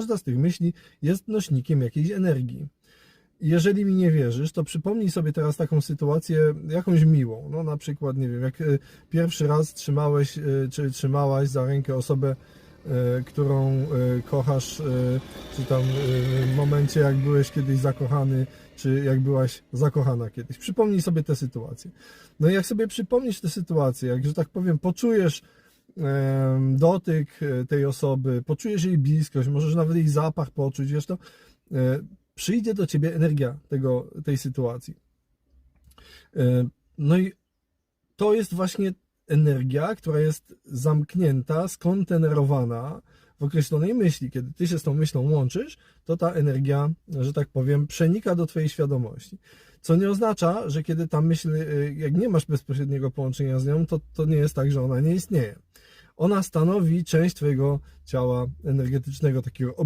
Każda z tych myśli jest nośnikiem jakiejś energii. Jeżeli mi nie wierzysz, to przypomnij sobie teraz taką sytuację jakąś miłą. No na przykład, nie wiem, jak e, pierwszy raz trzymałeś e, czy trzymałaś za rękę osobę, e, którą kochasz, czy tam w momencie jak byłeś kiedyś zakochany, czy jak byłaś zakochana kiedyś. Przypomnij sobie tę sytuację. No i jak sobie przypomnisz tę sytuację, jak, że tak powiem, poczujesz dotyk e, tej osoby, poczujesz jej bliskość, możesz nawet jej zapach poczuć, wiesz to, e, przyjdzie do ciebie energia tego, tej sytuacji. E, No i to jest właśnie energia, która jest zamknięta, skontenerowana w określonej myśli. Kiedy ty się z tą myślą łączysz, to ta energia, że tak powiem, przenika do twojej świadomości. Co nie oznacza, że kiedy ta myśl, jak nie masz bezpośredniego połączenia z nią, to, to nie jest tak, że ona nie istnieje. Ona stanowi część twojego ciała energetycznego, takiego